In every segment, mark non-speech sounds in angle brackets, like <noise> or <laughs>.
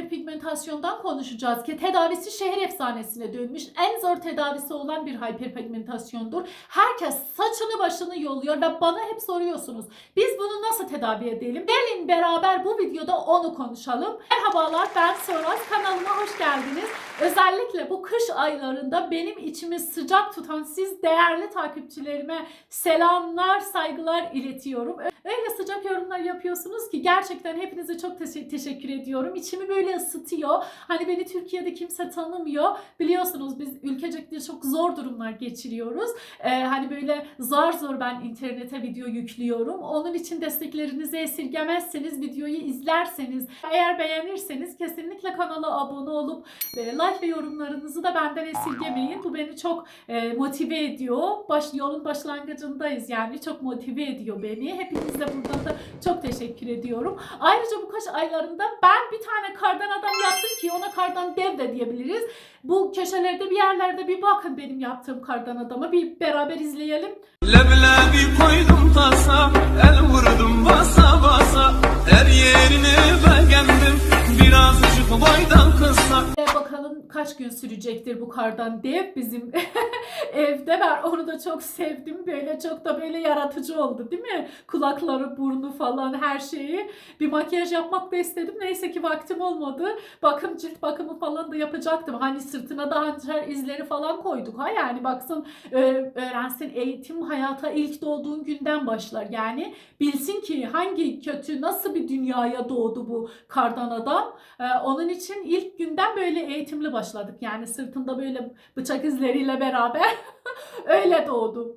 hiperpigmentasyondan konuşacağız ki tedavisi şehir efsanesine dönmüş. En zor tedavisi olan bir hiperpigmentasyondur. Herkes saçını başını yoluyor ve bana hep soruyorsunuz. Biz bunu nasıl tedavi edelim? Gelin beraber bu videoda onu konuşalım. Merhabalar ben Soraz. Kanalıma hoş geldiniz. Özellikle bu kış aylarında benim içimi sıcak tutan siz değerli takipçilerime selamlar, saygılar iletiyorum. Öyle sıcak yorumlar yapıyorsunuz ki gerçekten hepinize çok teşe- teşekkür ediyorum. İçimi böyle ısıtıyor. Hani beni Türkiye'de kimse tanımıyor. Biliyorsunuz biz ülkecekte çok zor durumlar geçiriyoruz. Ee, hani böyle zar zor ben internete video yüklüyorum. Onun için desteklerinizi esirgemezseniz, videoyu izlerseniz, eğer beğenirseniz kesinlikle kanala abone olup e, like ve yorumlarınızı da benden esirgemeyin. Bu beni çok e, motive ediyor. Baş, yolun başlangıcındayız yani çok motive ediyor beni. Hepinize buradan da çok teşekkür ediyorum. Ayrıca bu kış aylarında ben bir tane kardan adam yaptım ki ona kardan dev de diyebiliriz. Bu köşelerde bir yerlerde bir bakın benim yaptığım kardan adama bir beraber izleyelim. Leblebi koydum tasa El vurdum basa basa Her yerini beğendim Birazcık boydan kısa E, bakalım kaç gün sürecektir bu kardan dev bizim <laughs> evde ben onu da çok sevdim. Böyle çok da böyle yaratıcı oldu değil mi? Kulakları burnu falan her şeyi. Bir makyaj yapmak da istedim. Neyse ki vaktim olmadı. Bakım cilt bakımı falan da yapacaktım. Hani sırtına da hançer izleri falan koyduk ha. Yani baksın öğrensin eğitim hayata ilk doğduğun günden başlar. Yani bilsin ki hangi kötü nasıl bir dünyaya doğdu bu kardan adam. Ee, onun için ilk günden böyle eğitimli başladık. Yani sırtında böyle bıçak izleriyle beraber <laughs> öyle doğdu.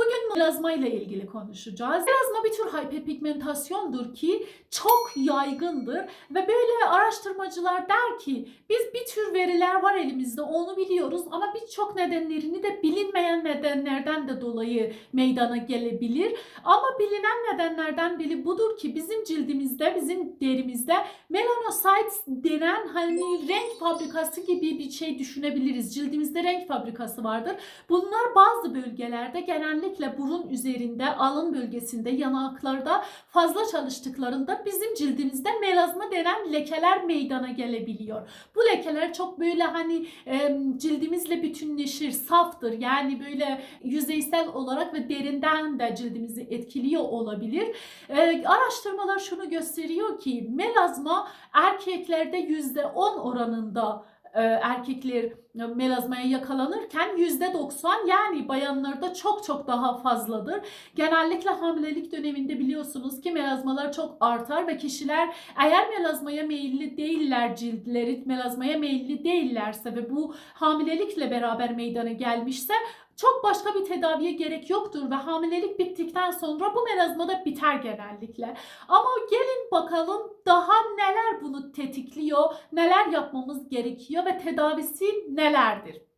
Bugün melazma ile ilgili konuşacağız. Melazma bir tür hiperpigmentasyondur ki çok yaygındır ve böyle araştırmacılar der ki biz bir tür veriler var elimizde onu biliyoruz ama birçok nedenlerini de bilinmeyen nedenlerden de dolayı meydana gelebilir. Ama bilinen nedenlerden biri budur ki bizim cildimizde, bizim derimizde melanocytes denen hani renk fabrikası gibi bir şey düşünebiliriz. Cildimizde renk fabrikası vardır. Bunlar bazı bölgelerde genellikle burun üzerinde, alın bölgesinde, yanaklarda fazla çalıştıklarında bizim cildimizde melazma denen lekeler meydana gelebiliyor. Bu lekeler çok böyle hani e, cildimizle bütünleşir, saftır. Yani böyle yüzeysel olarak ve derinden de cildimizi etkiliyor olabilir. E, araştırmalar şunu gösteriyor ki melazma erkeklerde %10 oranında erkekler melazmaya yakalanırken %90 yani bayanlarda çok çok daha fazladır. Genellikle hamilelik döneminde biliyorsunuz ki melazmalar çok artar ve kişiler eğer melazmaya meyilli değiller ciltleri melazmaya meyilli değillerse ve bu hamilelikle beraber meydana gelmişse çok başka bir tedaviye gerek yoktur ve hamilelik bittikten sonra bu melazma da biter genellikle. Ama gelin bakalım daha neler bunu tetikliyor, neler yapmamız gerekiyor ve tedavisi nelerdir?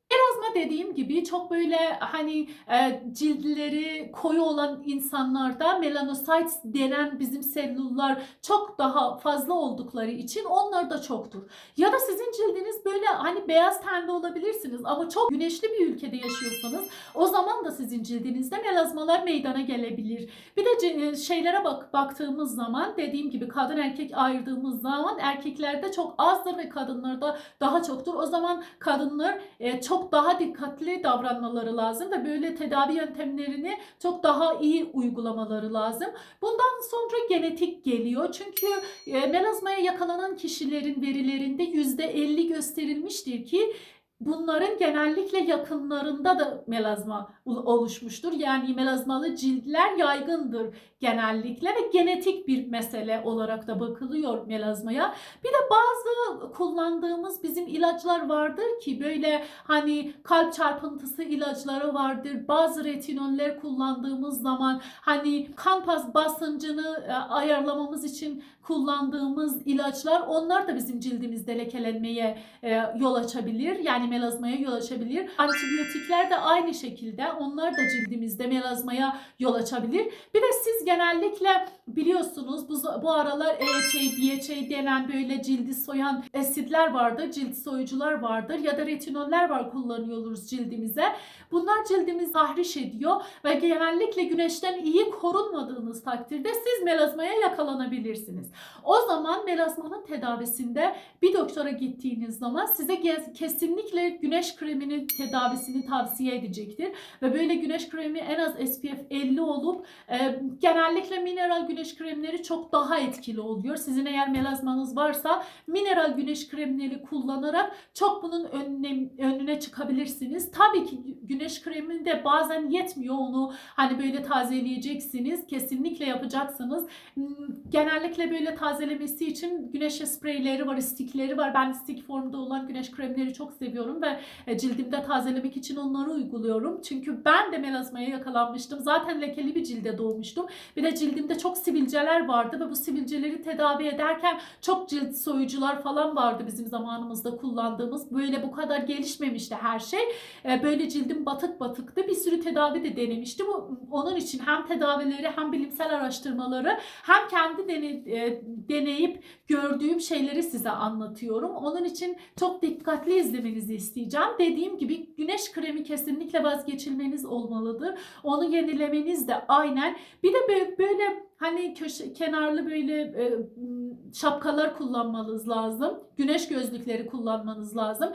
Melazma dediğim gibi çok böyle hani e, ciltleri koyu olan insanlarda melanocytes denen bizim selüller çok daha fazla oldukları için onlar da çoktur. Ya da sizin cildiniz böyle hani beyaz tenli olabilirsiniz ama çok güneşli bir ülkede yaşıyorsanız o zaman da sizin cildinizde melazmalar meydana gelebilir. Bir de ce- şeylere bak baktığımız zaman dediğim gibi kadın erkek ayırdığımız zaman erkeklerde çok azdır ve kadınlarda daha çoktur. O zaman kadınlar e, çok daha dikkatli davranmaları lazım ve böyle tedavi yöntemlerini çok daha iyi uygulamaları lazım. Bundan sonra genetik geliyor. Çünkü e, melazmaya yakalanan kişilerin verilerinde %50 gösterilmiştir ki bunların genellikle yakınlarında da melazma ol- oluşmuştur. Yani melazmalı ciltler yaygındır genellikle ve genetik bir mesele olarak da bakılıyor melazmaya. Bir de bazı kullandığımız bizim ilaçlar vardır ki böyle hani kalp çarpıntısı ilaçları vardır. Bazı retinoller kullandığımız zaman hani kan basıncını e, ayarlamamız için kullandığımız ilaçlar onlar da bizim cildimizde lekelenmeye e, yol açabilir. Yani melazmaya yol açabilir. Antibiyotikler de aynı şekilde onlar da cildimizde melazmaya yol açabilir. Bir de siz genellikle biliyorsunuz bu, bu aralar EHA, BHA denen böyle cildi soyan asitler vardır, cilt soyucular vardır ya da retinoller var kullanıyoruz cildimize. Bunlar cildimizi tahriş ediyor ve genellikle güneşten iyi korunmadığınız takdirde siz melazmaya yakalanabilirsiniz. O zaman melazmanın tedavisinde bir doktora gittiğiniz zaman size gez- kesinlikle güneş kreminin tedavisini tavsiye edecektir. Ve böyle güneş kremi en az SPF 50 olup e, genellikle mineral güneş kremleri çok daha etkili oluyor. Sizin eğer melazmanız varsa mineral güneş kremleri kullanarak çok bunun önüne, önüne çıkabilirsiniz. Tabii ki güneş kremi de bazen yetmiyor onu hani böyle tazeleyeceksiniz. Kesinlikle yapacaksınız. Hmm, Genellikle böyle tazelemesi için güneş spreyleri var, stikleri var. Ben stik formda olan güneş kremleri çok seviyorum ve e, cildimde tazelemek için onları uyguluyorum. Çünkü ben de melazmaya yakalanmıştım. Zaten lekeli bir cilde doğmuştum. Bir de cildimde çok sivilceler vardı ve bu sivilceleri tedavi ederken çok cilt soyucular falan vardı bizim zamanımızda kullandığımız. Böyle bu kadar gelişmemişti her şey. E, Böyle cildim batık batıktı. Bir sürü tedavi de denemiştim. Onun için hem tedavileri hem bilimsel araştırmaları hem kendi e, deneyip gördüğüm şeyleri size anlatıyorum. Onun için çok dikkatli izlemenizi isteyeceğim. Dediğim gibi güneş kremi kesinlikle vazgeçilmeniz olmalıdır. Onu yenilemeniz de aynen. Bir de bö- böyle hani köşe kenarlı böyle e, şapkalar kullanmanız lazım. Güneş gözlükleri kullanmanız lazım.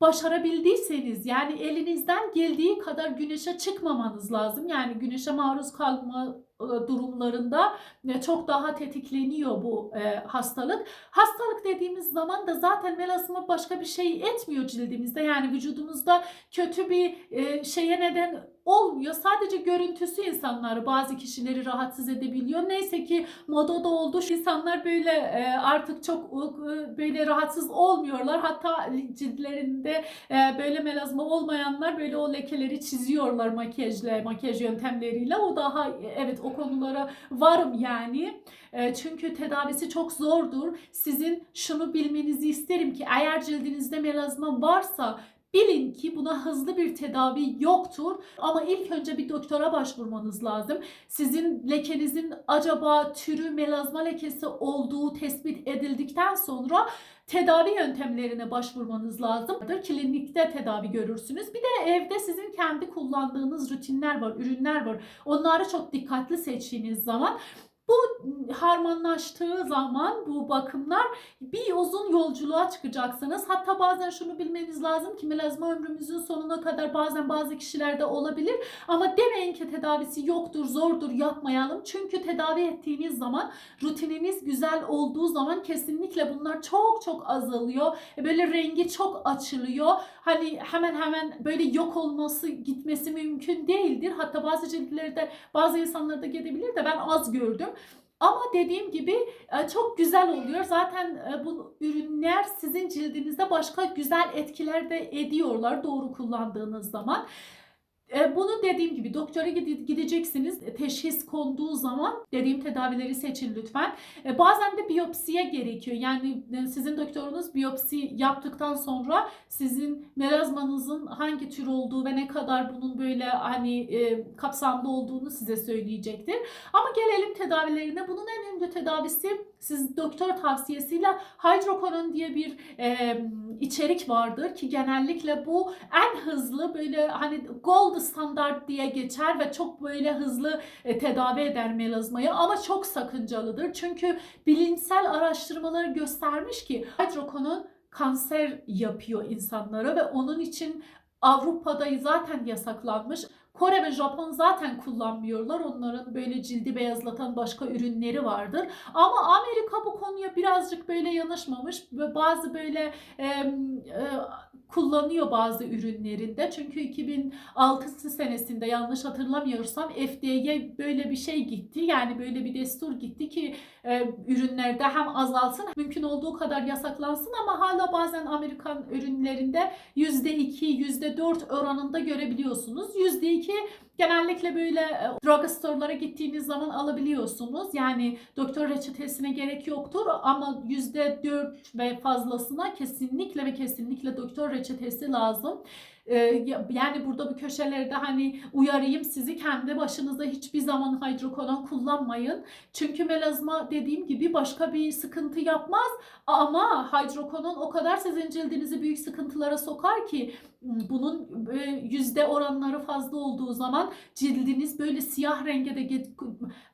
Başarabildiyseniz yani elinizden geldiği kadar güneşe çıkmamanız lazım. Yani güneşe maruz kalma durumlarında e, çok daha tetikleniyor bu e, hastalık. Hastalık dediğimiz zaman da zaten melasma başka bir şey etmiyor cildimizde. Yani vücudumuzda kötü bir e, şeye neden olmuyor. Sadece görüntüsü insanları bazı kişileri rahatsız edebiliyor. Neyse ki modada oldu. Şu insanlar böyle e, artık çok e, böyle rahatsız olmuyorlar. Hatta ciltlerinde e, böyle melazma olmayanlar böyle o lekeleri çiziyorlar makyajla, makyaj yöntemleriyle. O daha evet o konulara varım yani. E, çünkü tedavisi çok zordur. Sizin şunu bilmenizi isterim ki eğer cildinizde melazma varsa Bilin ki buna hızlı bir tedavi yoktur ama ilk önce bir doktora başvurmanız lazım. Sizin lekenizin acaba türü melazma lekesi olduğu tespit edildikten sonra tedavi yöntemlerine başvurmanız lazımdır. Klinikte tedavi görürsünüz. Bir de evde sizin kendi kullandığınız rutinler var, ürünler var. Onları çok dikkatli seçtiğiniz zaman bu harmanlaştığı zaman bu bakımlar bir uzun yolculuğa çıkacaksınız. Hatta bazen şunu bilmeniz lazım ki melazma ömrümüzün sonuna kadar bazen bazı kişilerde olabilir. Ama demeyin ki tedavisi yoktur, zordur, yapmayalım. Çünkü tedavi ettiğiniz zaman rutininiz güzel olduğu zaman kesinlikle bunlar çok çok azalıyor. E, Böyle rengi çok açılıyor. Hani hemen hemen böyle yok olması, gitmesi mümkün değildir. Hatta bazı ciltlerde bazı insanlarda gidebilir de ben az gördüm. Ama dediğim gibi e, çok güzel oluyor. Zaten e, bu ürünler sizin cildinizde başka güzel etkiler de ediyorlar doğru kullandığınız zaman. E, Bunu dediğim gibi doktora gide- gideceksiniz. E, Teşhis konduğu zaman dediğim tedavileri seçin lütfen. E, Bazen de biyopsiye gerekiyor. Yani sizin doktorunuz biyopsi yaptıktan sonra sizin melazmanızın hangi tür olduğu ve ne kadar bunun böyle hani kapsamlı olduğunu size söyleyecektir. Ama gelelim tedavilerine. Bunun en ünlü tedavisi siz doktor tavsiyesiyle hidrokoron diye bir e, içerik vardır ki genellikle bu en hızlı böyle hani gold standart diye geçer ve çok böyle hızlı e, tedavi eder melazmayı ama çok sakıncalıdır. Çünkü bilimsel araştırmalar göstermiş ki hidrokoron kanser yapıyor insanlara ve onun için Avrupa'da zaten yasaklanmış. Kore ve Japon zaten kullanmıyorlar. Onların böyle cildi beyazlatan başka ürünleri vardır. Ama Amerika bu konuya birazcık böyle yanaşmamış ve bazı böyle e, e, kullanıyor bazı ürünlerinde. Çünkü 2006 senesinde yanlış hatırlamıyorsam FDA'ya böyle bir şey gitti. Yani böyle bir destur gitti ki e, ürünlerde hem azalsın mümkün olduğu kadar yasaklansın ama hala bazen Amerikan ürünlerinde %2, %4 oranında görebiliyorsunuz. %2 genellikle böyle e, drugstore'lara gittiğiniz zaman alabiliyorsunuz. Yani doktor reçetesine gerek yoktur ama %4 ve fazlasına kesinlikle ve kesinlikle doktor reçetesi lazım. Ee, ya- yani burada bu köşelerde hani uyarayım sizi kendi başınıza hiçbir zaman hidrokonon kullanmayın. Çünkü melazma dediğim gibi başka bir sıkıntı yapmaz ama hidrokonon o kadar sizin cildinizi büyük sıkıntılara sokar ki bunun e, yüzde oranları fazla olduğu zaman cildiniz böyle siyah renge de get-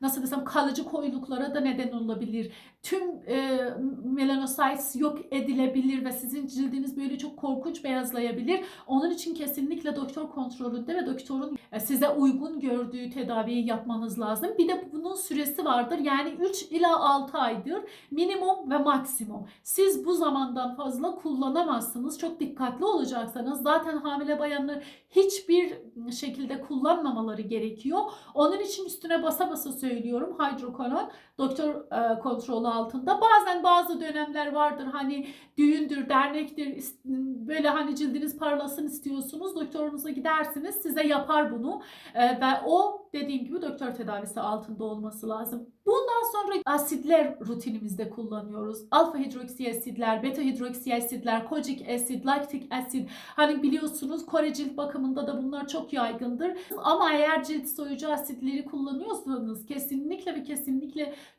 nasıl desem kalıcı koyuluklara da neden olabilir. Tüm e, melanocytes yok edilebilir ve sizin cildiniz böyle çok korkunç beyazlayabilir. Onun için kesinlikle doktor kontrolünde ve doktorun e, size uygun gördüğü tedaviyi yapmanız lazım. Bir de bunun süresi vardır. Yani 3 ila 6 aydır minimum ve maksimum. Siz bu zamandan fazla kullanamazsınız. Çok dikkatli olacaksanız zaten hamile bayanlar hiçbir şekilde kullanmamaları gerekiyor. Onun için üstüne basa basa söylüyorum hidrokonon doktor e, kontrolü altında. Bazen bazı dönemler vardır hani düğündür, dernektir böyle hani cildiniz parlasın istiyorsunuz. Doktorunuza gidersiniz size yapar bunu E, ve o dediğim gibi doktor tedavisi altında olması lazım. Bundan sonra asitler rutinimizde kullanıyoruz. Alfa hidroksi asitler, beta hidroksi asitler, kojic asit, laktik asit. Hani biliyorsunuz Kore cilt bakımında da bunlar çok yaygındır. Ama eğer cilt soyucu asitleri kullanıyorsanız kesinlikle ve kesinlikle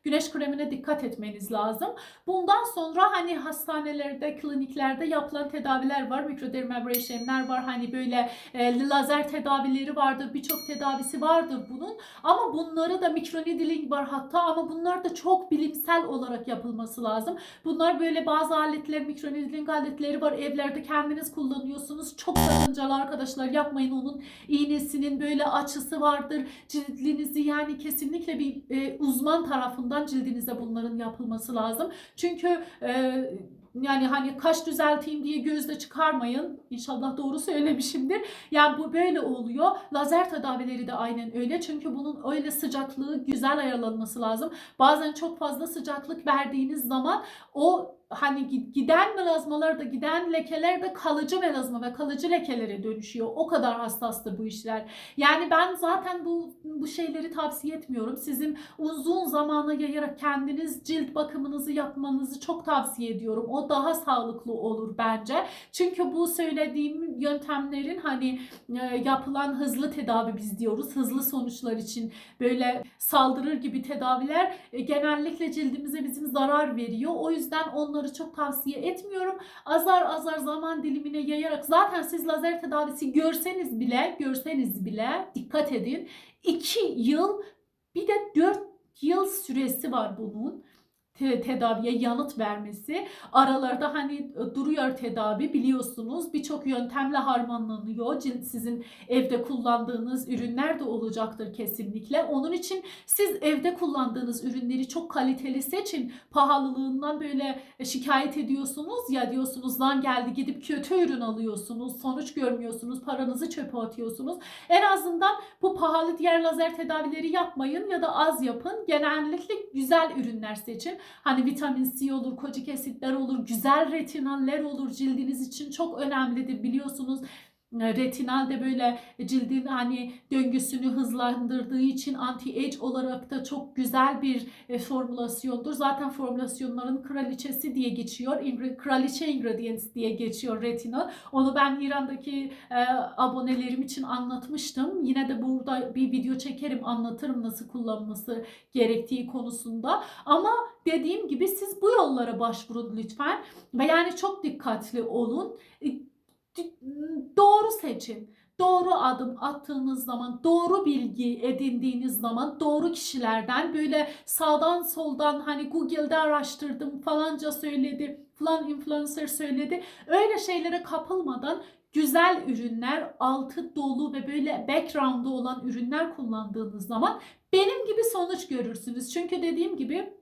güneş kremine dikkat etmeniz lazım. Bundan sonra hani hastanelerde, kliniklerde yapılan tedaviler var. Mikrodermabrasionlar var. Hani böyle e, lazer tedavileri vardır. Birçok tedavisi vardır bunun. Ama bunları da mikroneedling var hatta ama bunlar da çok bilimsel olarak yapılması lazım. Bunlar böyle bazı aletler, mikroneedling aletleri var. Evlerde kendiniz kullanıyorsunuz. Çok sakıncalı arkadaşlar yapmayın onun iğnesinin böyle açısı vardır. Cildinizi yani kesinlikle bir e, uzman tarafından cildinize bunların yapılması lazım. Çünkü e, yani hani kaş düzelteyim diye gözle çıkarmayın. İnşallah doğru söylemişimdir. Yani bu böyle oluyor. Lazer tedavileri de aynen öyle. Çünkü bunun öyle sıcaklığı güzel ayarlanması lazım. Bazen çok fazla sıcaklık verdiğiniz zaman o hani gi- giden melazmalar da giden lekeler de kalıcı melazma ve kalıcı lekelere dönüşüyor. O kadar hassastır bu işler. Yani ben zaten bu bu şeyleri tavsiye etmiyorum. Sizin uzun zamana yayarak kendiniz cilt bakımınızı yapmanızı çok tavsiye ediyorum. O daha sağlıklı olur bence. Çünkü bu söylediğim yöntemlerin hani e, yapılan hızlı tedavi biz diyoruz. Hızlı sonuçlar için böyle saldırır gibi tedaviler e, genellikle cildimize bizim zarar veriyor. O yüzden onları çok tavsiye etmiyorum. Azar azar zaman dilimine yayarak zaten siz lazer tedavisi görseniz bile görseniz bile dikkat edin. 2 yıl bir de 4 yıl süresi var bunun te- tedaviye yanıt vermesi. Aralarda hani e, duruyor tedavi biliyorsunuz. Birçok yöntemle harmanlanıyor. Sizin evde kullandığınız ürünler de olacaktır kesinlikle. Onun için siz evde kullandığınız ürünleri çok kaliteli seçin. Pahalılığından böyle e, şikayet ediyorsunuz ya diyorsunuz lan geldi gidip kötü ürün alıyorsunuz. Sonuç görmüyorsunuz. Paranızı çöpe atıyorsunuz. En azından bu pahalı diğer lazer tedavileri yapmayın ya da az yapın. Genellikle güzel ürünler seçin. Hani vitamin C olur, kojik asitler olur, güzel retinaller olur. Cildiniz için çok önemlidir biliyorsunuz. E, Retinal de böyle cildin hani döngüsünü hızlandırdığı için anti-age olarak da çok güzel bir e, formülasyondur. Zaten formülasyonların kraliçesi diye geçiyor. Kraliçe ingredients diye geçiyor retinal. Onu ben İran'daki e, abonelerim için anlatmıştım. Yine de burada bir video çekerim anlatırım nasıl kullanılması gerektiği konusunda. Ama dediğim gibi siz bu yollara başvurun lütfen. Ve yani çok dikkatli olun. E, Doğru seçin. Doğru adım attığınız zaman, doğru bilgi edindiğiniz zaman, doğru kişilerden böyle sağdan soldan hani Google'da araştırdım falanca söyledi, falan influencer söyledi. Öyle şeylere kapılmadan güzel ürünler, altı dolu ve böyle background'u olan ürünler kullandığınız zaman benim gibi sonuç görürsünüz. Çünkü dediğim gibi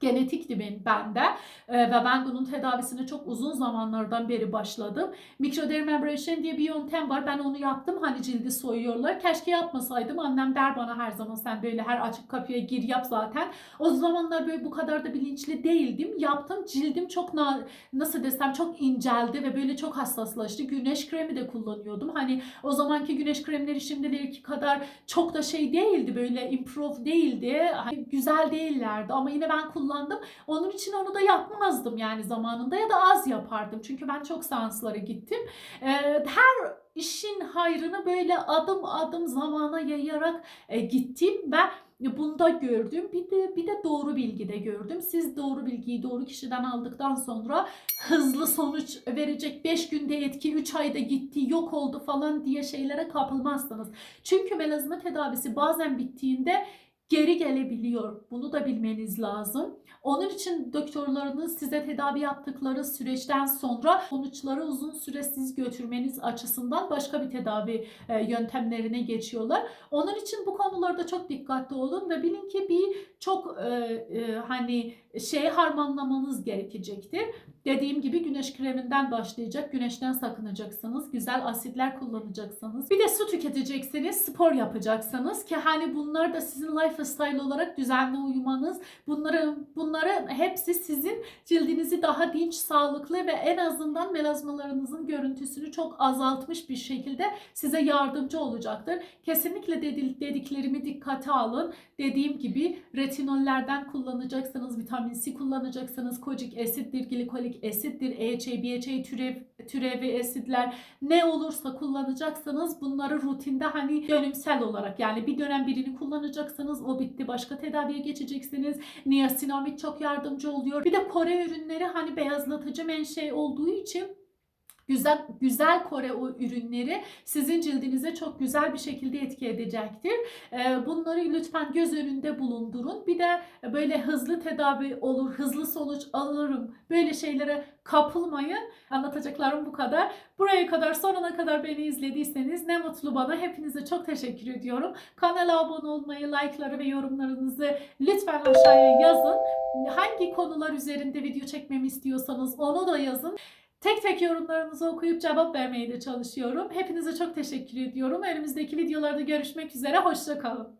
Genetikti ben, bende Ee, ve ben bunun tedavisine çok uzun zamanlardan beri başladım. Mikrodermabrasion diye bir yöntem var. Ben onu yaptım. Hani cildi soyuyorlar. Keşke yapmasaydım. Annem der bana her zaman sen böyle her açık kapıya gir yap zaten. O zamanlar böyle bu kadar da bilinçli değildim. Yaptım. Cildim çok na- nasıl desem çok inceldi ve böyle çok hassaslaştı. Güneş kremi de kullanıyordum. Hani o zamanki güneş kremleri şimdilerki kadar çok da şey değildi. Böyle improve değildi. Hani güzel değillerdi ama yine ben kullandım. Onun için onu da yapmazdım yani zamanında ya da az yapardım. Çünkü ben çok seanslara gittim. Ee, her işin hayrını böyle adım adım zamana yayarak e, gittim ve bunda gördüm. Bir de bir de doğru bilgi de gördüm. Siz doğru bilgiyi doğru kişiden aldıktan sonra hızlı sonuç verecek 5 günde etki 3 ayda gitti yok oldu falan diye şeylere kapılmazsınız. Çünkü melazma tedavisi bazen bittiğinde geri gelebiliyor. Bunu da bilmeniz lazım. Onun için doktorlarınız size tedavi yaptıkları süreçten sonra sonuçları uzun süre siz götürmeniz açısından başka bir tedavi e, yöntemlerine geçiyorlar. Onun için bu konularda çok dikkatli olun ve bilin ki bir çok e, e, hani şey harmanlamanız gerekecektir. Dediğim gibi güneş kreminden başlayacak. Güneşten sakınacaksınız. Güzel asitler kullanacaksınız. Bir de su tüketeceksiniz. Spor yapacaksınız ki hani bunlar da sizin lifestyle olarak düzenli uyumanız. Bunları bunları hepsi sizin cildinizi daha dinç, sağlıklı ve en azından melazmalarınızın görüntüsünü çok azaltmış bir şekilde size yardımcı olacaktır. Kesinlikle dedi- dediklerimi dikkate alın. Dediğim gibi retinollerden kullanacaksınız, vitamin C kullanacaksınız, kojik asittir, glikolik asittir, EHA, BHA türev, türevi asitler ne olursa kullanacaksınız. Bunları rutinde hani dönemsel olarak yani bir dönem birini kullanacaksınız. O bitti başka tedaviye geçeceksiniz. Niasinamid çok yardımcı oluyor. Bir de Kore ürünleri hani beyazlatıcı menşe olduğu için güzel güzel Kore ürünleri sizin cildinize çok güzel bir şekilde etki edecektir. Ee, Bunları lütfen göz önünde bulundurun. Bir de böyle hızlı tedavi olur, hızlı sonuç alırım. Böyle şeylere kapılmayın. Anlatacaklarım bu kadar. Buraya kadar sonuna kadar beni izlediyseniz ne mutlu bana. Hepinize çok teşekkür ediyorum. Kanala abone olmayı, like'ları ve yorumlarınızı lütfen aşağıya yazın. Hangi konular üzerinde video çekmemi istiyorsanız onu da yazın. Tek tek yorumlarınızı okuyup cevap vermeye de çalışıyorum. Hepinize çok teşekkür ediyorum. Önümüzdeki videolarda görüşmek üzere. Hoşça kalın.